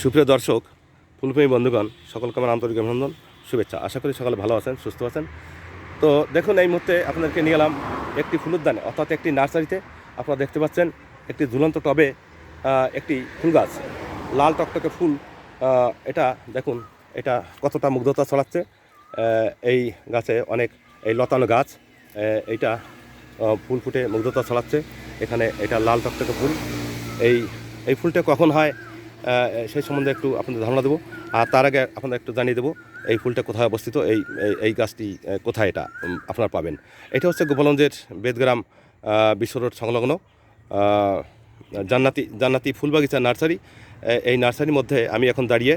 সুপ্রিয় দর্শক, ফুলপ্রেমী বন্ধুগণ, সকলকে আমার আন্তরিক অভিনন্দন, শুভেচ্ছা। আশা করি সকালে ভালো আছেন, সুস্থ আছেন। তো দেখুন, এই মুহূর্তে আপনাদেরকে নিয়ে এলাম একটি ফুলুদ্যানে, অর্থাৎ একটি নার্সারিতে। আপনারা দেখতে পাচ্ছেন, একটি ঝুলন্ত টবে একটি ফুল গাছ। লাল টকটকে ফুল এটা দেখুন, এটা কতটা মুগ্ধতা ছড়াচ্ছে। এই গাছে অনেক, এই লতানো গাছ এইটা ফুল ফুটে মুগ্ধতা ছড়াচ্ছে। এখানে এটা লাল টকটকে ফুল। এই এই ফুলটা কখন হয়? সেই সম্বন্ধে একটু আপনাদের ধারণা দেবো। আর তার আগে আপনাদের একটু জানিয়ে দেবো এই ফুলটা কোথায় অবস্থিত? এই এই- গাছটি কোথায় এটা আপনারা পাবেন। এটা হচ্ছে গোপালগঞ্জের বেদগ্রাম আহ, বিশ্ব রোড সংলগ্ন জান্নাতি জান্নাতি ফুলবাগিচা নার্সারি। এই নার্সারির মধ্যে আমি এখন দাঁড়িয়ে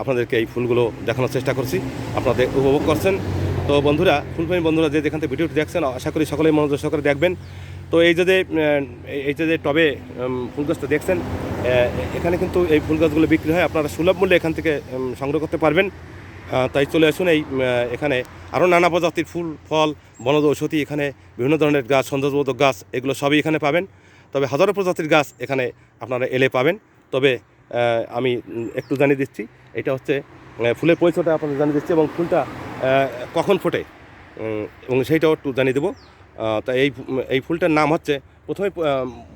আপনাদেরকে এই ফুলগুলো দেখানোর চেষ্টা করছি। আপনাদের উপভোগ করছেন। তো বন্ধুরা ফুলপ্রেমী বন্ধুরা যে যেখান থেকে ভিডিওটি দেখছেন আশা করি সকলেই মনোযোগ সহকারে দেখবেন। তো এই যে এই যে টবে ফুল গাছটা দেখছেন এখানে কিন্তু এই ফুল গাছগুলো বিক্রি হয়। আপনারা সুলভ মূল্যে এখান থেকে সংগ্রহ করতে পারবেন। তাই চলে আসুন এই এখানে আরও নানা প্রজাতির ফুল, ফল, বনজ ঔষধি এখানে বিভিন্ন ধরনের গাছ, সৌন্দর্যবোধক গাছ, এগুলো সবই এখানে পাবেন। তবে হাজারো প্রজাতির গাছ এখানে আপনারা এলে পাবেন। তবে আমি একটু জানিয়ে দিচ্ছি, এটা হচ্ছে ফুলের পরিচয়টা আপনাদের জানিয়ে দিচ্ছি এবং ফুলটা কখন ফোটে? এবং সেইটাও একটু জানিয়ে দেবো। তা এই এই ফুলটার নাম হচ্ছে প্রথমে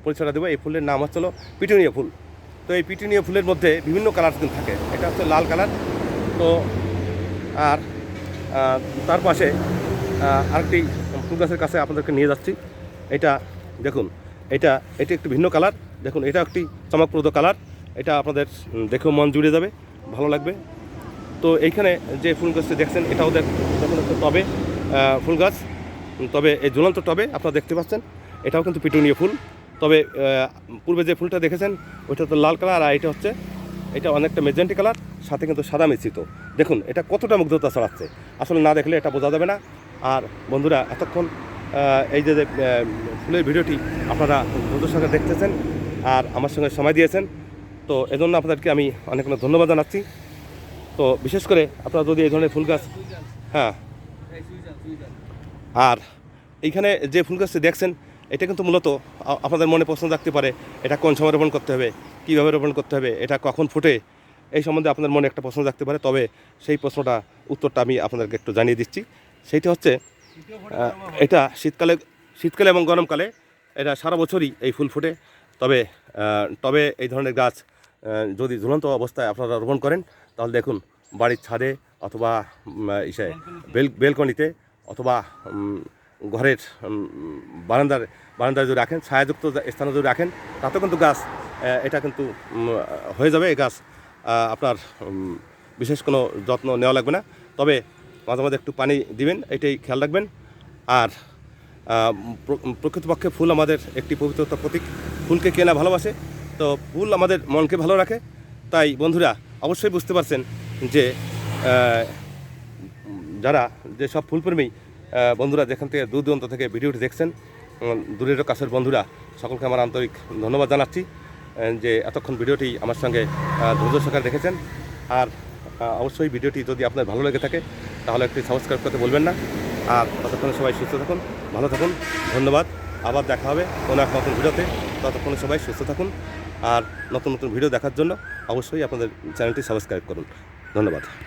পরিচয়টা দেবো। এই ফুলের নাম হচ্ছে হলো পিটুনিয়া ফুল। তো এই পিটুনিয়া ফুলের মধ্যে বিভিন্ন কালার কিন্তু থাকে। এটা হচ্ছে লাল কালার তো, আর তার পাশে আরেকটি ফুল গাছের কাছে আপনাদেরকে নিয়ে যাচ্ছি। এটা, দেখুন, এটা, এটি একটি ভিন্ন কালার দেখুন এটা একটি চমকপ্রদ কালার এটা আপনাদের দেখেও মন জুড়ে যাবে, ভালো লাগবে। তো এইখানে যে ফুল গাছটি দেখছেন, এটাও দেখুন একটা টবে ফুল গাছ। তবে এই ঝুলন্ত টবে আপনারা দেখতে পাচ্ছেন। এটাও কিন্তু পিটুনিয়া ফুল। তবে পূর্বে যে ফুলটা দেখেছেন, ওইটা তো লাল কালার আর এটা হচ্ছে, এটা অনেকটা মেজেন্টি কালার, সাথে কিন্তু সাদা মিশ্রিত। দেখুন, এটা কতটা মুগ্ধতা ছড়াচ্ছে। আসলে না দেখলে এটা বোঝা যাবে না। আর বন্ধুরা, এতক্ষণ এই যে ফুলের ভিডিওটি আপনারা বন্ধুর সঙ্গে দেখতেছেন আর আমার সঙ্গে সময় দিয়েছেন, তো এজন্য আপনাদেরকে আমি অনেক অনেক ধন্যবাদ জানাচ্ছি। তো বিশেষ করে আপনারা যদি এই ধরনের ফুল গাছ হ্যাঁ। আর এইখানে যে ফুল গাছটি দেখছেন এটা কিন্তু মূলত আপনাদের মনে প্রশ্ন থাকতে পারে, এটা কোন সময় রোপণ করতে হবে, কীভাবে রোপণ করতে হবে, এটা কখন ফুটে, এই সম্বন্ধে আপনাদের মনে একটা প্রশ্ন থাকতে পারে, তবে সেই প্রশ্নটা, উত্তরটা আমি আপনাদেরকে একটু জানিয়ে দিচ্ছি। সেইটা হচ্ছে এটা শীতকালে শীতকালে এবং গরমকালে, এটা সারা বছরই এই ফুল ফুটে, তবে তবে এই ধরনের গাছ যদি ঝুলন্ত অবস্থায় আপনারা রোপণ করেন, তাহলে দেখুন, বাড়ির ছাদে অথবা ইসে, বেল, বেলকনিতে অথবা ঘরের বারান্দার, বারান্দায় যদি রাখেন, ছায়াযুক্ত স্থানে যদি রাখেন, তাতেও কিন্তু গাছ এটা কিন্তু হয়ে যাবে, এই গাছ আপনার বিশেষ কোনো যত্ন নেওয়া লাগবে না। তবে মাঝে মাঝে একটু পানি দিবেন, এটাই খেয়াল রাখবেন। আর প্রকৃতপক্ষে ফুল আমাদের একটি পবিত্রতার প্রতীক। ফুলকে কেনা ভালোবাসে, তো ফুল আমাদের মনকে ভালো রাখে। তাই বন্ধুরা, অবশ্যই বুঝতে পারছেন যে যারা যে সব ফুলপ্রেমী বন্ধুরা, যেখান থেকে দূর দূরান্ত থেকে ভিডিওটি দেখছেন দূরের কাছের বন্ধুরা, সকলকে আমার আন্তরিক ধন্যবাদ জানাচ্ছি যে এতক্ষণ ভিডিওটি আমার সঙ্গে ধৈর্য সহকারে দেখেছেন। আর অবশ্যই ভিডিওটি যদি আপনার ভালো লেগে থাকে, তাহলে একটি সাবস্ক্রাইব করতে বলবেন না। আর ততক্ষণে সবাই সুস্থ থাকুন, ভালো থাকুন, ধন্যবাদ। আবার দেখা হবে কোনো এক নতুন ভিডিওতে, ততক্ষণে সবাই সুস্থ থাকুন। আর নতুন নতুন ভিডিও দেখার জন্য অবশ্যই আপনাদের চ্যানেলটি সাবস্ক্রাইব করুন। ধন্যবাদ।